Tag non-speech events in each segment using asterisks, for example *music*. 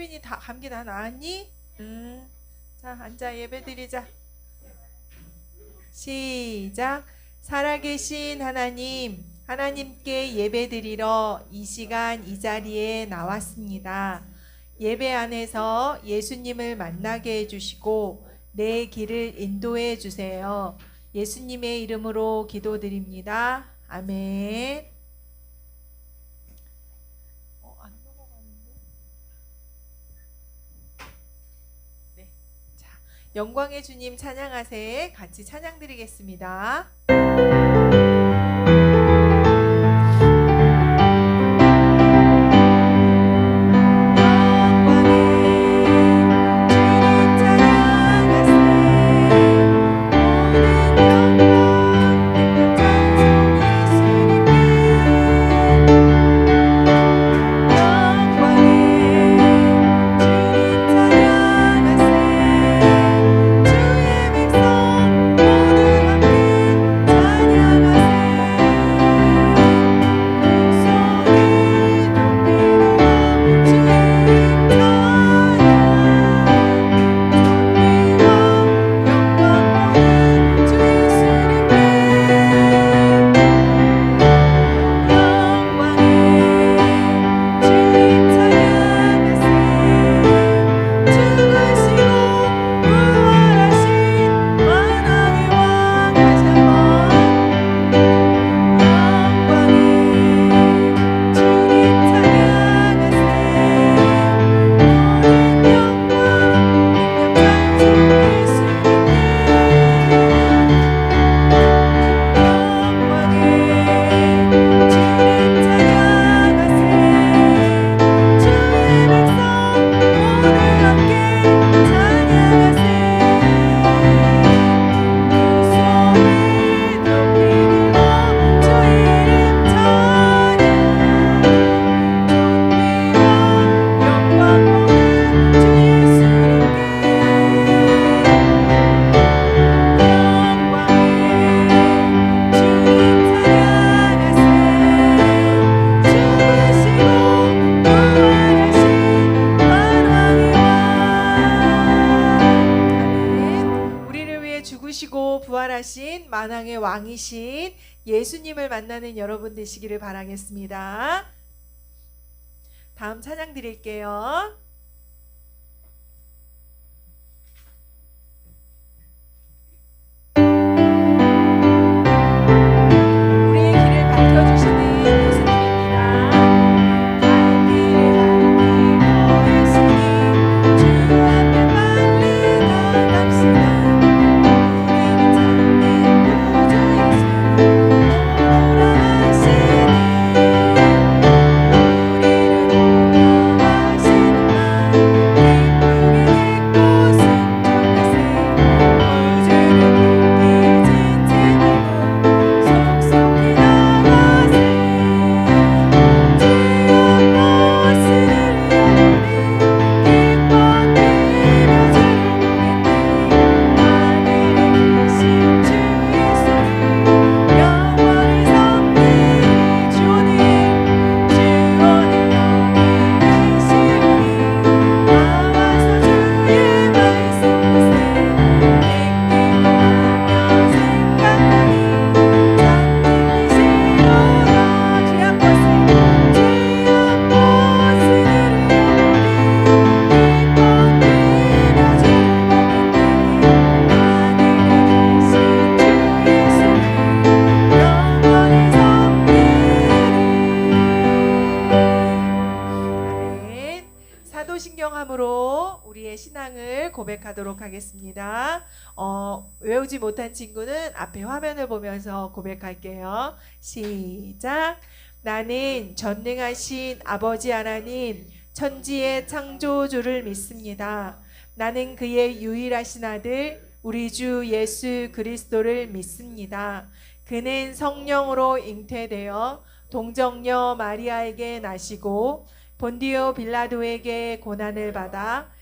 세빈이 다 감기 다 나았니? 음. 자, 앉아 예배 드리자. 시작. 살아계신 하나님, 하나님께 예배 드리러 이 시간 이 자리에 나왔습니다. 예배 안에서 예수님을 만나게 해주시고 내 길을 인도해 주세요. 예수님의 이름으로 기도드립니다. 아멘. 어, 안 넘어가는데? 네. 자, 영광의 주님 찬양하세 같이 찬양 드리겠습니다. 예수님을 만나는 여러분 되시기를 바라겠습니다. 다음 찬양 드릴게요. 고백하도록 하겠습니다. 어, 외우지 못한 친구는 앞에 화면을 보면서 고백할게요. 시작. 나는 전능하신 아버지 하나님, 천지의 창조주를 믿습니다. 나는 그의 유일하신 아들, 우리 주 예수 그리스도를 믿습니다. 그는 성령으로 잉태되어 동정녀 마리아에게 나시고 본디오 빌라도에게 고난을 받아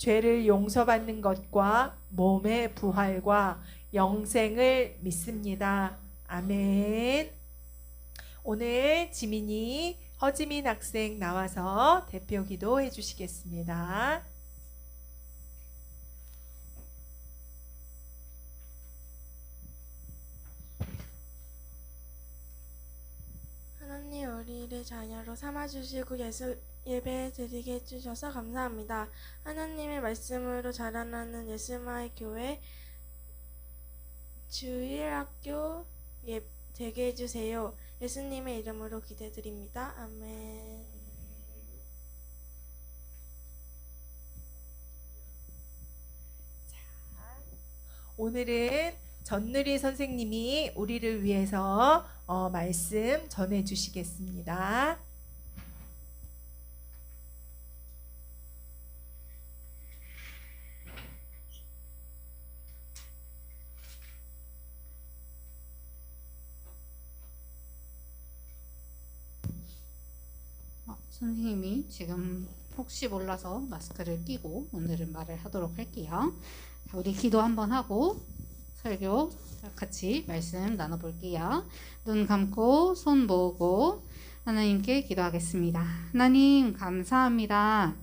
죄를 용서받는 것과 몸의 부활과 영생을 믿습니다. 아멘. 오늘 지민이 허지민 학생 나와서 대표 기도 해 주시겠습니다. 하나님 우리를 자녀로 삼아주시고 예수, 예배 드리게 해주셔서 감사합니다. 하나님의 말씀으로 자라나는 예수마의 교회 주일학교 예, 되게 해주세요. 예수님의 이름으로 기대드립니다. 아멘. 오늘은 전누리 선생님이 우리를 위해서 어, 말씀 전해 주시겠습니다. 어, 선생님이 지금 혹시 몰라서 마스크를 끼고 오늘은 말을 하도록 할게요. 자, 우리 기도 한번 하고 설교 같이 말씀 나눠볼게요. 눈 감고 손 모으고 하나님께 기도하겠습니다. 하나님 감사합니다.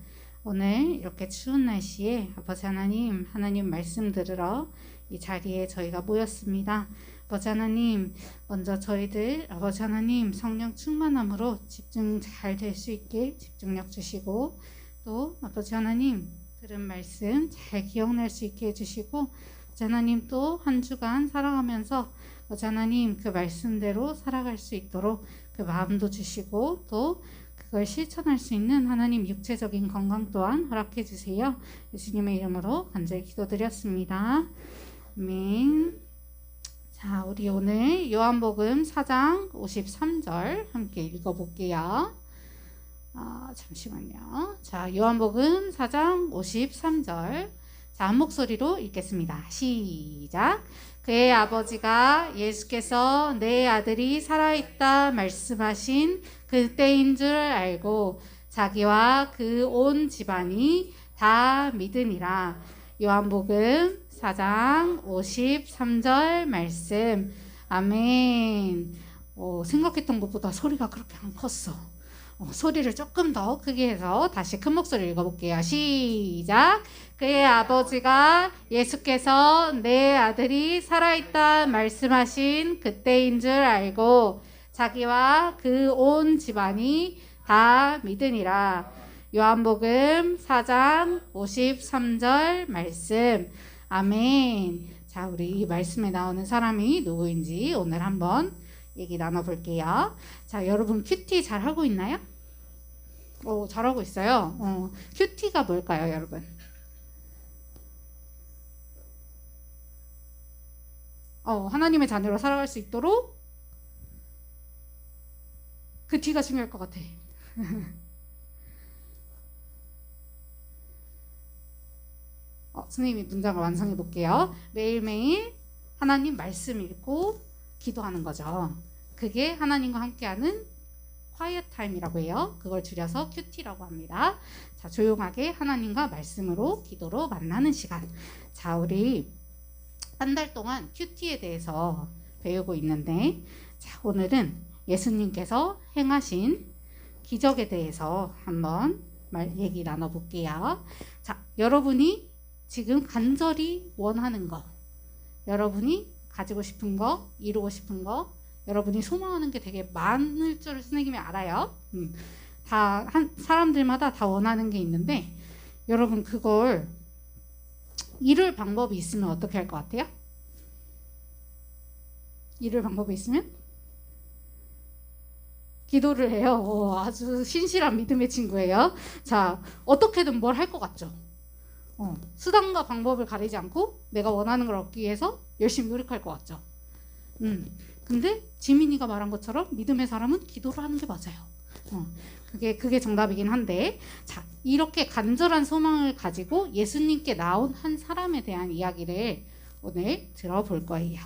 오늘 이렇게 추운 날씨에 아버지 하나님 하나님 말씀 들으러 이 자리에 저희가 모였습니다. 아버지 하나님 먼저 저희들 아버지 하나님 성령 충만함으로 집중 잘 될 수 있게 집중력 주시고 또 아버지 하나님 들은 말씀 잘 기억날 수 있게 해주시고 아버지 하나님 또 한 주간 살아가면서 아버지 하나님 그 말씀대로 살아갈 수 있도록 그 마음도 주시고 또 그걸 실천할 수 있는 하나님 육체적인 건강 또한 허락해 주세요. 예수님의 이름으로 간절히 기도드렸습니다. 아멘. 자, 우리 오늘 요한복음 4장 53절 함께 읽어볼게요. 아, 잠시만요. 자, 요한복음 4장 53절. 자, 한 목소리로 읽겠습니다. 시작. 그의 아버지가 예수께서 내 아들이 살아있다 말씀하신 그때인 줄 알고 자기와 그 온 집안이 다 믿으니라. 요한복음 4장 53절 말씀. 아멘. 어, 생각했던 것보다 소리가 그렇게 안 컸어. 어, 소리를 조금 더 크게 해서 다시 큰 목소리로 읽어볼게요. 시작. 그의 아버지가 예수께서 내 아들이 살아있다 말씀하신 그때인 줄 알고 자기와 그 온 집안이 다 믿으니라. 요한복음 4장 53절 말씀. 아멘. 자, 우리 이 말씀에 나오는 사람이 누구인지 오늘 한번 얘기 나눠볼게요. 자, 여러분 큐티 잘 하고 있나요? 오, 잘하고 있어요. 어, 큐티가 뭘까요, 여러분? 어, 하나님의 자녀로 살아갈 수 있도록 그 T가 중요할 것 같아. *laughs* 어, 선생님이 문장을 완성해 볼게요. 매일매일 하나님 말씀 읽고 기도하는 거죠. 그게 하나님과 함께하는 quiet time이라고 해요. 그걸 줄여서 QT라고 합니다. 자, 조용하게 하나님과 말씀으로 기도로 만나는 시간. 자, 우리 한 달 동안 QT에 대해서 배우고 있는데, 자, 오늘은 예수님께서 행하신 기적에 대해서 한번 말, 얘기 나눠볼게요. 자, 여러분이 지금 간절히 원하는 거, 여러분이 가지고 싶은 거, 이루고 싶은 거, 여러분이 소망하는 게 되게 많을 줄 선생님이 알아요. 음, 다, 한, 사람들마다 다 원하는 게 있는데, 여러분 그걸 이룰 방법이 있으면 어떻게 할 것 같아요? 이룰 방법이 있으면? 기도를 해요. 어, 아주 신실한 믿음의 친구예요. 자, 어떻게든 뭘 할 것 같죠? 어, 수단과 방법을 가리지 않고 내가 원하는 걸 얻기 위해서 열심히 노력할 것 같죠. 음, 근데 지민이가 말한 것처럼 믿음의 사람은 기도를 하는 게 맞아요. 어, 그게 그게 정답이긴 한데 자 이렇게 간절한 소망을 가지고 예수님께 나온 한 사람에 대한 이야기를 오늘 들어볼 거예요.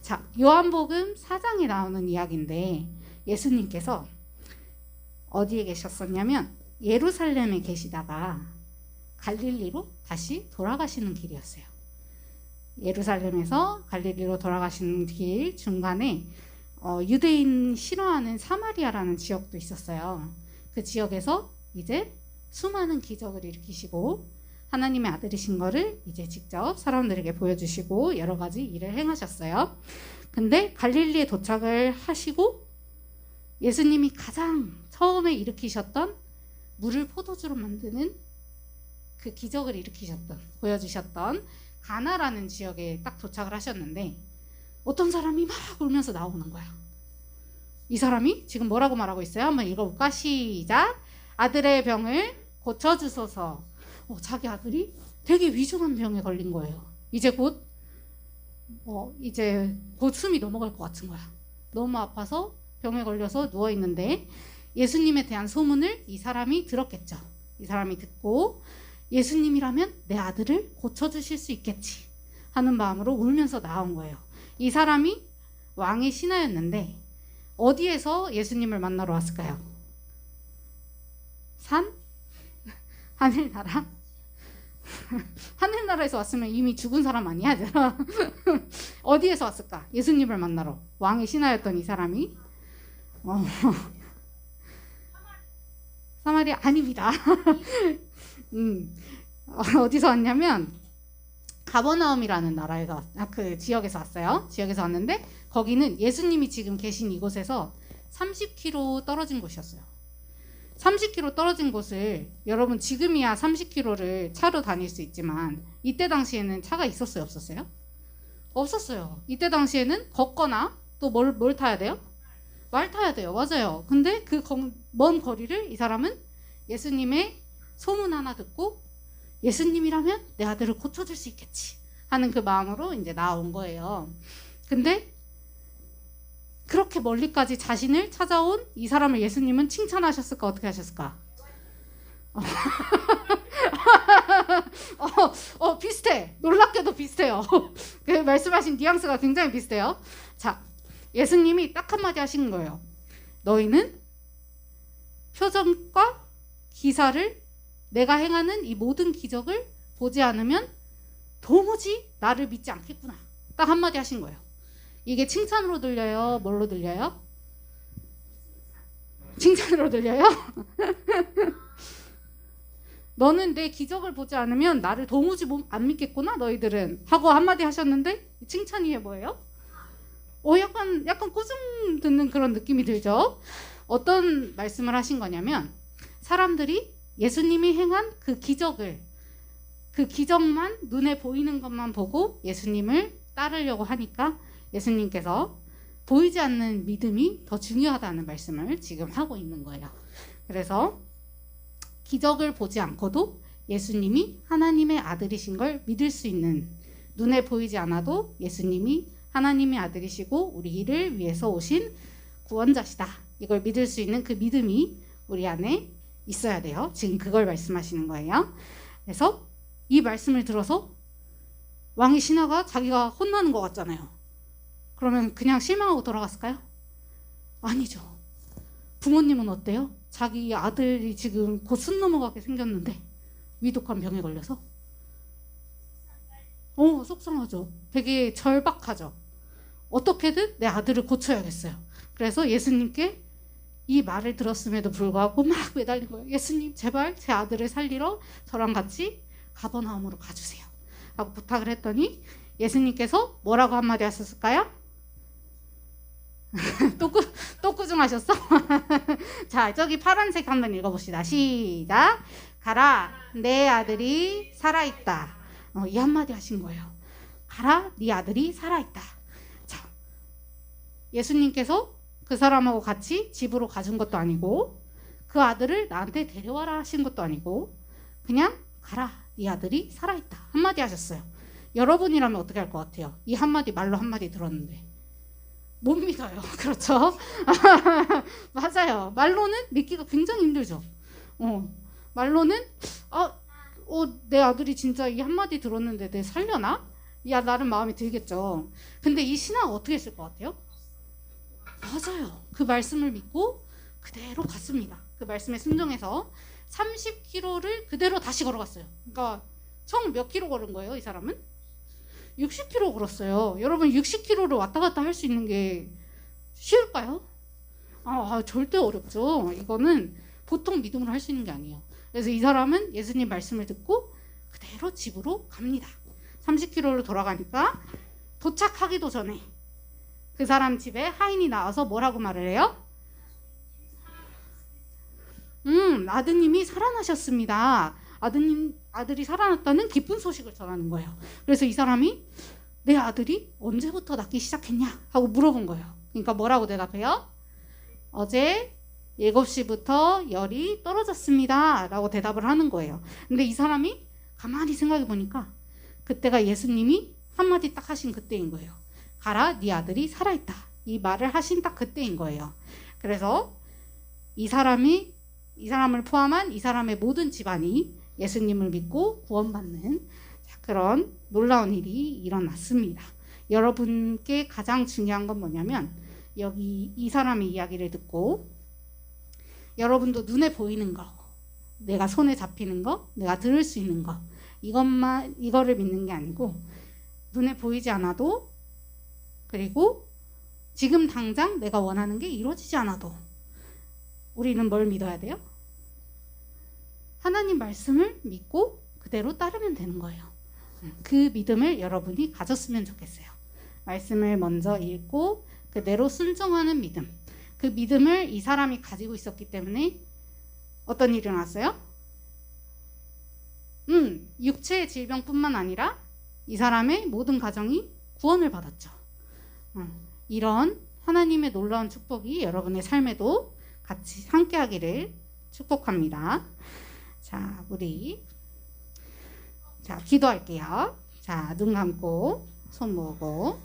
자 요한복음 4장에 나오는 이야기인데 예수님께서 어디에 계셨었냐면 예루살렘에 계시다가 갈릴리로 다시 돌아가시는 길이었어요. 예루살렘에서 갈릴리로 돌아가시는 길 중간에 어, 유대인 싫어하는 사마리아라는 지역도 있었어요. 그 지역에서 이제 수많은 기적을 일으키시고 하나님의 아들이신 거를 이제 직접 사람들에게 보여주시고 여러 가지 일을 행하셨어요. 근데 갈릴리에 도착을 하시고 예수님이 가장 처음에 일으키셨던 물을 포도주로 만드는 그 기적을 일으키셨던 보여주셨던 가나라는 지역에 딱 도착을 하셨는데 어떤 사람이 막 울면서 나오는 거야. 이 사람이 지금 뭐라고 말하고 있어요? 한번 읽어볼까? 시작. 아들의 병을 고쳐주소서. 어, 자기 아들이 되게 위중한 병에 걸린 거예요. 이제 곧, 어, 이제 곧 숨이 넘어갈 것 같은 거야. 너무 아파서 병에 걸려서 누워 있는데 예수님에 대한 소문을 이 사람이 들었겠죠. 이 사람이 듣고 예수님이라면 내 아들을 고쳐주실 수 있겠지 하는 마음으로 울면서 나온 거예요. 이 사람이 왕의 신하였는데 어디에서 예수님을 만나러 왔을까요? 산? *laughs* 하늘나라? *laughs* 하늘나라에서 왔으면 이미 죽은 사람 아니야? *laughs* 어디에서 왔을까? 예수님을 만나러 왕의 신하였던 이 사람이 어. 사마리아 아닙니다. 음, 어, *laughs* 어디서 왔냐면 가버나움이라는 나라에서 아, 그 지역에서 왔어요. 지역에서 왔는데 거기는 예수님이 지금 계신 이곳에서 30km 떨어진 곳이었어요. 30km 떨어진 곳을 여러분 지금이야 30km를 차로 다닐 수 있지만 이때 당시에는 차가 있었어요, 없었어요? 없었어요. 이때 당시에는 걷거나 또 뭘 뭘 타야 돼요? 말 타야 돼요. 맞아요. 근데 그 먼 거리를 이 사람은 예수님의 소문 하나 듣고 예수님이라면 내 아들을 고쳐줄 수 있겠지 하는 그 마음으로 이제 나온 거예요. 근데 그렇게 멀리까지 자신을 찾아온 이 사람을 예수님은 칭찬하셨을까 어떻게 하셨을까? 어, 어, 비슷해. 놀랍게도 비슷해요. 그 말씀하신 뉘앙스가 굉장히 비슷해요. 자, 예수님이 딱 한마디 하신 거예요. 너희는 표정과 기사를 내가 행하는 이 모든 기적을 보지 않으면 도무지 나를 믿지 않겠구나. 딱 한마디 하신 거예요. 이게 칭찬으로 들려요? 뭘로 들려요? 칭찬으로 들려요? *laughs* 너는 내 기적을 보지 않으면 나를 도무지 안 믿겠구나 너희들은 하고 한마디 하셨는데 칭찬이 뭐예요? 어 약간 약간 꾸중 듣는 그런 느낌이 들죠. 어떤 말씀을 하신 거냐면 사람들이 예수님이 행한 그 기적을 그 기적만 눈에 보이는 것만 보고 예수님을 따르려고 하니까 예수님께서 보이지 않는 믿음이 더 중요하다는 말씀을 지금 하고 있는 거예요. 그래서 기적을 보지 않고도 예수님이 하나님의 아들이신 걸 믿을 수 있는 눈에 보이지 않아도 예수님이 하나님의 아들이시고 우리를 위해서 오신 구원자시다. 이걸 믿을 수 있는 그 믿음이 우리 안에 있어야 돼요. 지금 그걸 말씀하시는 거예요. 그래서 이 말씀을 들어서 왕의 신하가 자기가 혼나는 것 같잖아요. 그러면 그냥 실망하고 돌아갔을까요? 아니죠. 부모님은 어때요? 자기 아들이 지금 곧숨 넘어가게 생겼는데 위독한 병에 걸려서 어 속상하죠. 되게 절박하죠. 어떻게든 내 아들을 고쳐야겠어요. 그래서 예수님께 이 말을 들었음에도 불구하고 막 매달린 거예요. 예수님 제발 제 아들을 살리러 저랑 같이 가버나움으로 가주세요. 하고 부탁을 했더니 예수님께서 뭐라고 한마디 하셨을까요? *laughs* 또, 꾸, 또 꾸중하셨어? *laughs* 자, 저기 파란색 한번 읽어봅시다. 시작. 가라, 내 아들이 살아있다. 어, 이 한마디 하신 거예요. 가라, 네 아들이 살아있다. 자, 예수님께서 그 사람하고 같이 집으로 가준 것도 아니고 그 아들을 나한테 데려와라 하신 것도 아니고 그냥 가라, 네 아들이 살아있다. 한마디 하셨어요. 여러분이라면 어떻게 할 것 같아요? 이 한마디 말로 한마디 들었는데 못 믿어요. *laughs* 그렇죠? *laughs* 맞아요. 말로는 믿기가 굉장히 힘들죠. 어, 말로는 아, 어, 내 아들이 진짜 이 한마디 들었는데 내 살려나? 야, 나름 마음이 들겠죠. 근데 이 신앙 어떻게 했을 것 같아요? 맞아요. 그 말씀을 믿고 그대로 갔습니다. 그 말씀에 순종해서 30km를 그대로 다시 걸어갔어요. 그러니까 총 몇 킬로 걸은 거예요, 이 사람은? 60km 걸었어요. 여러분 60km를 왔다 갔다 할 수 있는 게 쉬울까요? 아, 아, 절대 어렵죠. 이거는 보통 믿음으로 할 수 있는 게 아니에요. 그래서 이 사람은 예수님 말씀을 듣고 그대로 집으로 갑니다. 30km로 돌아가니까 도착하기도 전에 그 사람 집에 하인이 나와서 뭐라고 말을 해요? 음, 아드님이 살아나셨습니다. 아드님, 아들이 살아났다는 기쁜 소식을 전하는 거예요. 그래서 이 사람이 내 아들이 언제부터 낫기 시작했냐? 하고 물어본 거예요. 그러니까 뭐라고 대답해요? 어제 7시부터 열이 떨어졌습니다. 라고 대답을 하는 거예요. 근데 이 사람이 가만히 생각해 보니까 그때가 예수님이 한마디 딱 하신 그때인 거예요. 가라, 네 아들이 살아있다. 이 말을 하신 딱 그때인 거예요. 그래서 이 사람이 이 사람을 포함한 이 사람의 모든 집안이 예수님을 믿고 구원받는 그런 놀라운 일이 일어났습니다. 여러분께 가장 중요한 건 뭐냐면 여기 이 사람의 이야기를 듣고 여러분도 눈에 보이는 거, 내가 손에 잡히는 거, 내가 들을 수 있는 거 이것만 이거를 믿는 게 아니고 눈에 보이지 않아도 그리고 지금 당장 내가 원하는 게 이루어지지 않아도 우리는 뭘 믿어야 돼요? 하나님 말씀을 믿고 그대로 따르면 되는 거예요. 그 믿음을 여러분이 가졌으면 좋겠어요. 말씀을 먼저 읽고 그대로 순종하는 믿음. 그 믿음을 이 사람이 가지고 있었기 때문에 어떤 일이 일어났어요? 음, 육체의 질병뿐만 아니라 이 사람의 모든 가정이 구원을 받았죠. 음, 이런 하나님의 놀라운 축복이 여러분의 삶에도 같이 함께하기를 축복합니다. 자, 우리 자 기도할게요. 자, 눈 감고 손 모으고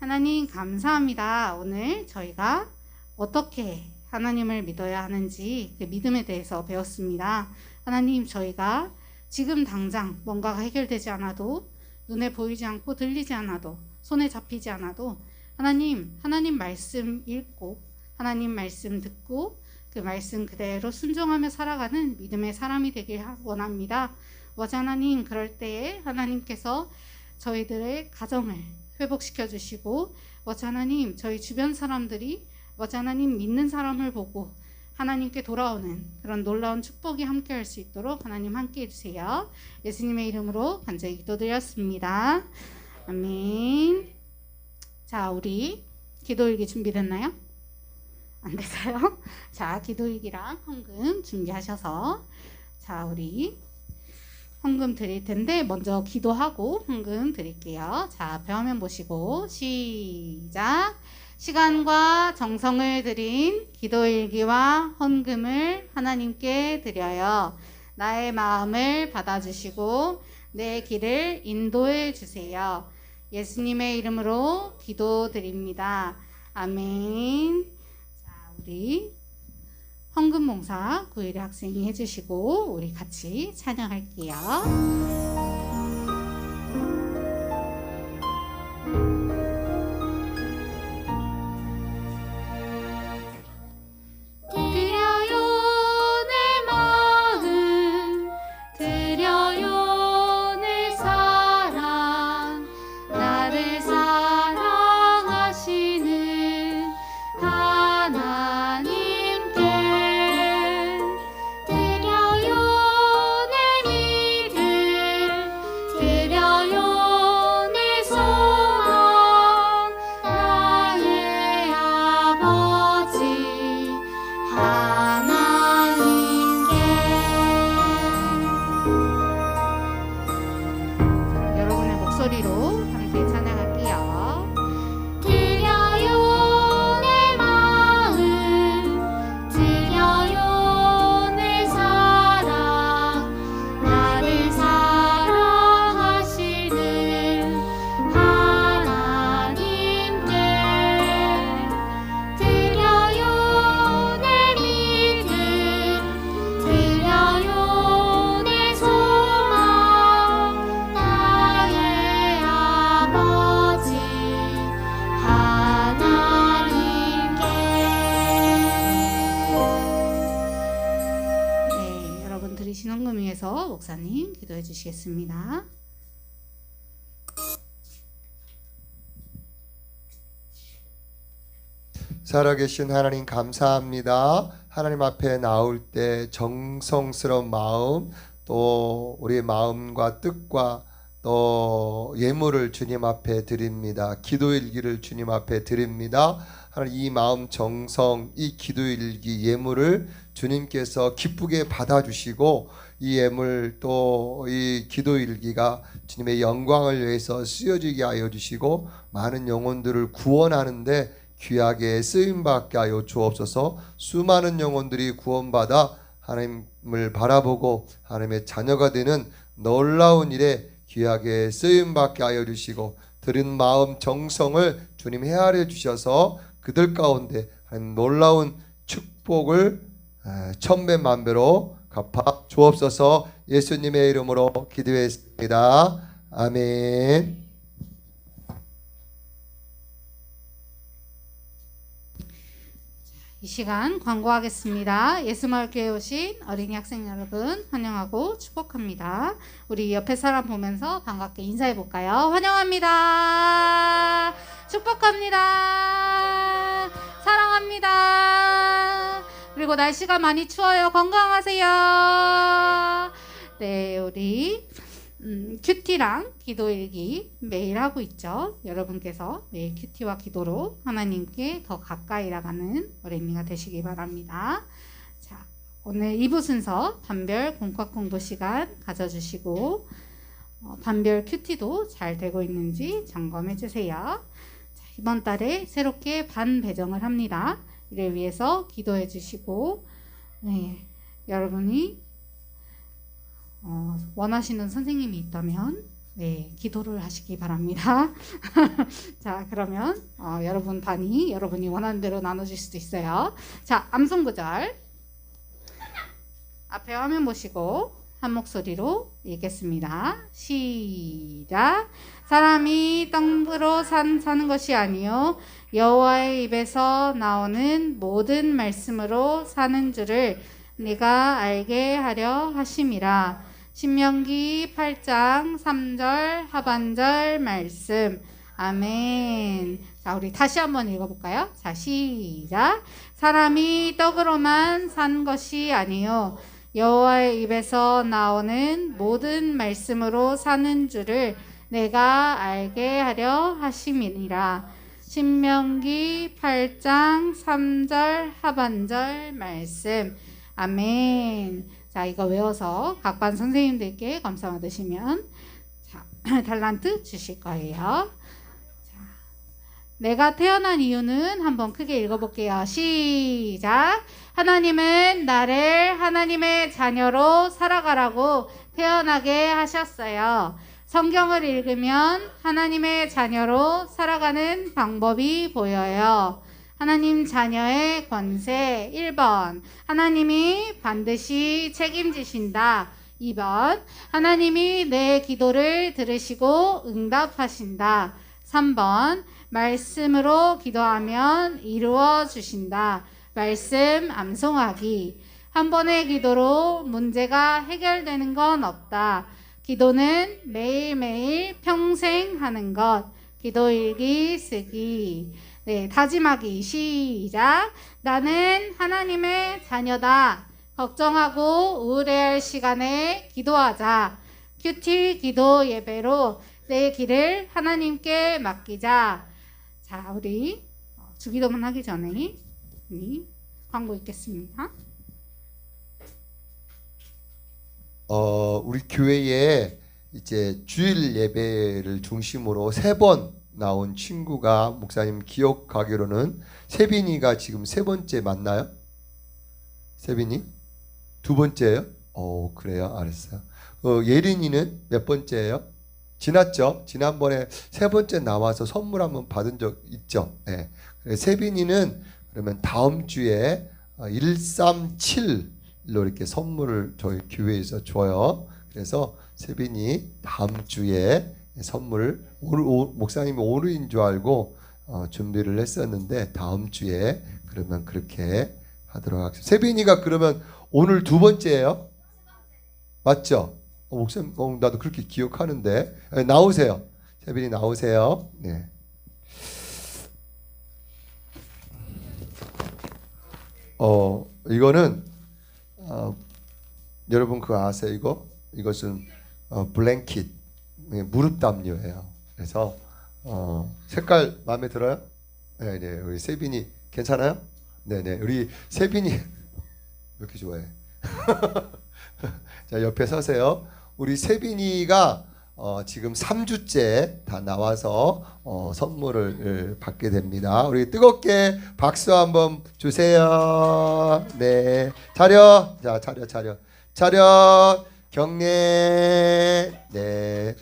하나님 감사합니다. 오늘 저희가 어떻게 하나님을 믿어야 하는지 그 믿음에 대해서 배웠습니다. 하나님 저희가 지금 당장 뭔가가 해결되지 않아도 눈에 보이지 않고 들리지 않아도 손에 잡히지 않아도 하나님 하나님 말씀 읽고 하나님 말씀 듣고 그 말씀 그대로 순종하며 살아가는 믿음의 사람이 되길 원합니다. 워지 하나님 그럴 때에 하나님께서 저희들의 가정을 회복시켜 주시고 워지 하나님 저희 주변 사람들이 워지 하나님 믿는 사람을 보고 하나님께 돌아오는 그런 놀라운 축복이 함께 할 수 있도록 하나님 함께 해주세요. 예수님의 이름으로 간절히 기도드렸습니다. 아멘. 자, 우리 기도일기 준비됐나요? 안 됐어요? *laughs* 자, 기도일기랑 헌금 준비하셔서 자, 우리 헌금 드릴 텐데 먼저 기도하고 헌금 드릴게요. 자, 앞에 화면 보시고 시작. 시간과 정성을 들인 기도일기와 헌금을 하나님께 드려요. 나의 마음을 받아주시고 내 길을 인도해 주세요. 예수님의 이름으로 기도드립니다. 아멘. 자, 우리 헌금 봉사 구일의 학생이 해주시고 우리 같이 찬양할게요. 기도해 주시겠습니다. 살아계신 하나님 감사합니다. 하나님 앞에 나올 때 정성스러운 마음 또 우리의 마음과 뜻과 또 예물을 주님 앞에 드립니다. 기도일기를 주님 앞에 드립니다. 하나님 이 마음 정성 이 기도일기 예물을 주님께서 기쁘게 받아주시고 이 예물 또 이 기도 일기가 주님의 영광을 위해서 쓰여지게 하여 주시고 많은 영혼들을 구원하는데 귀하게 쓰임 받게 하여 주옵소서. 수많은 영혼들이 구원받아 하나님을 바라보고 하나님의 자녀가 되는 놀라운 일에 귀하게 쓰임 받게 하여 주시고 들은 마음 정성을 주님 헤아려 주셔서 그들 가운데 놀라운 축복을 아, 천배 만배로 갚아 주옵소서. 예수님의 이름으로 기도했습니다. 아멘. 이 시간 광고하겠습니다. 예수마을교회 오신 어린이 학생 여러분 환영하고 축복합니다. 우리 옆에 사람 보면서 반갑게 인사해 볼까요? 환영합니다. 축복합니다. 사랑합니다. 그리고 날씨가 많이 추워요. 건강하세요. 네, 우리 음, 큐티랑 기도일기 매일 하고 있죠. 여러분께서 매일 큐티와 기도로 하나님께 더 가까이 나가는 어린이가 되시기 바랍니다. 자, 오늘 2부 순서 반별 공과 공부 시간 가져주시고 어, 반별 큐티도 잘 되고 있는지 점검해 주세요. 자, 이번 달에 새롭게 반 배정을 합니다. 이를 위해서 기도해 주시고 네, 여러분이 어, 원하시는 선생님이 있다면 네, 기도를 하시기 바랍니다. *laughs* 자, 그러면 어, 여러분 반이 여러분이 원하는 대로 나눠질 수도 있어요. 자, 암송 구절 앞에 화면 보시고 한 목소리로 읽겠습니다. 시작. 사람이 떡으로 산, 사는 것이 아니요 여호와의 입에서 나오는 모든 말씀으로 사는 줄을 네가 알게 하려 하심이라. 신명기 8장 3절 하반절 말씀. 아멘. 자, 우리 다시 한번 읽어볼까요? 자, 시작. 사람이 떡으로만 산 것이 아니요 여호와의 입에서 나오는 모든 말씀으로 사는 줄을 내가 알게 하려 하심이니라. 신명기 8장 3절 하반절 말씀. 아멘. 자, 이거 외워서 각반 선생님들께 감사 받으시면 자, *clears throat* 달란트 주실 거예요. 자, 내가 태어난 이유는 한번 크게 읽어볼게요. 시작. 하나님은 나를 하나님의 자녀로 살아가라고 태어나게 하셨어요. 성경을 읽으면 하나님의 자녀로 살아가는 방법이 보여요. 하나님 자녀의 권세 1번 하나님이 반드시 책임지신다. 2번 하나님이 내 기도를 들으시고 응답하신다. 3번 말씀으로 기도하면 이루어 주신다. 말씀 암송하기. 한 번의 기도로 문제가 해결되는 건 없다. 기도는 매일매일 평생 하는 것. 기도일기 쓰기. 네, 다짐하기 시작. 나는 하나님의 자녀다. 걱정하고 우울해할 시간에 기도하자. 큐티 기도 예배로 내 길을 하나님께 맡기자. 자, 우리 어, 주기도문 하기 전에 광고 있겠습니다. 어, 우리 교회에 이제 주일 예배를 중심으로 세 번 나온 친구가 목사님 기억하기로는 세빈이가 지금 세 번째 맞나요? 세빈이 두 번째예요? 어 그래요 알았어요. 어, 예린이는 몇 번째예요? 지났죠? 지난번에 세 번째 나와서 선물 한번 받은 적 있죠? 네. 세빈이는 그러면 다음 주에 137 로 이렇게 선물을 저희 교회에서 줘요. 그래서 세빈이 다음 주에 선물 오늘 오, 목사님이 오늘인 줄 알고 어, 준비를 했었는데 다음 주에 그러면 그렇게 하도록 하겠습니다. 세빈이가 그러면 오늘 두 번째예요? 맞죠? 어, 목사님, 어, 나도 그렇게 기억하는데 네, 나오세요. 세빈이 나오세요. 네. 어 이거는 어, 여러분 그거 아세요? 이거 이것은 어, 블랭킷 예, 무릎 담요예요. 그래서 어, 색깔 마음에 들어요? 네, 네. 우리 세빈이 괜찮아요? 네, 네. 우리 세빈이 *laughs* 왜 이렇게 좋아해? *laughs* 자 옆에 서세요. 우리 세빈이가 어, 지금 3주째 다 나와서 어, 선물을 예, 받게 됩니다. 우리 뜨겁게 박수 한번 주세요. 네, 차려. 자, 차려, 차려, 차려. 경례. 네.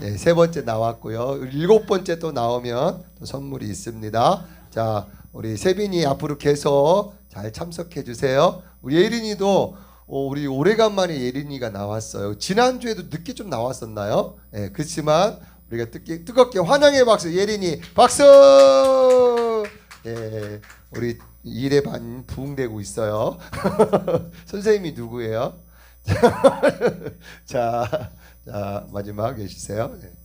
네, 세 번째 나왔고요. 일곱 번째 또 나오면 또 선물이 있습니다. 자, 우리 세빈이 앞으로 계속 잘 참석해 주세요. 우리 예린이도 어, 우리 오래간만에 예린이가 나왔어요. 지난주에도 늦게 좀 나왔었나요? 예, 그렇지만 우리가 뜨게, 뜨겁게 환영의 박수 예린이 박수! 예, 우리 일에 반 부응되고 있어요. *laughs* 선생님이 누구예요? *laughs* 자, 자 마지막 해주세요. 예.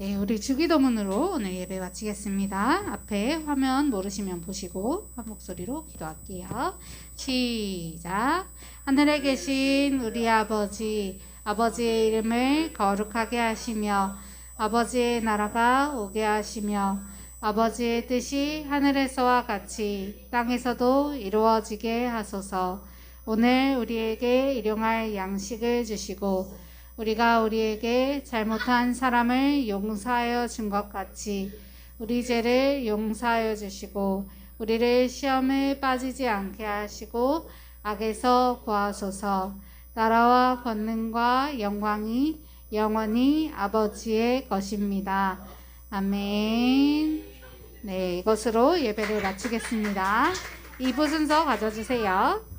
네, 우리 주기도문으로 오늘 예배 마치겠습니다. 앞에 화면 모르시면 보시고 한 목소리로 기도할게요. 시작. 하늘에 계신 우리 아버지, 아버지의 이름을 거룩하게 하시며 아버지의 나라가 오게 하시며 아버지의 뜻이 하늘에서와 같이 땅에서도 이루어지게 하소서. 오늘 우리에게 일용할 양식을 주시고 우리가 우리에게 잘못한 사람을 용서하여 준 것 같이 우리 죄를 용서하여 주시고 우리를 시험에 빠지지 않게 하시고 악에서 구하소서 나라와 권능과 영광이 영원히 아버지의 것입니다. 아멘. 네, 이것으로 예배를 마치겠습니다. 2부 순서 가져주세요.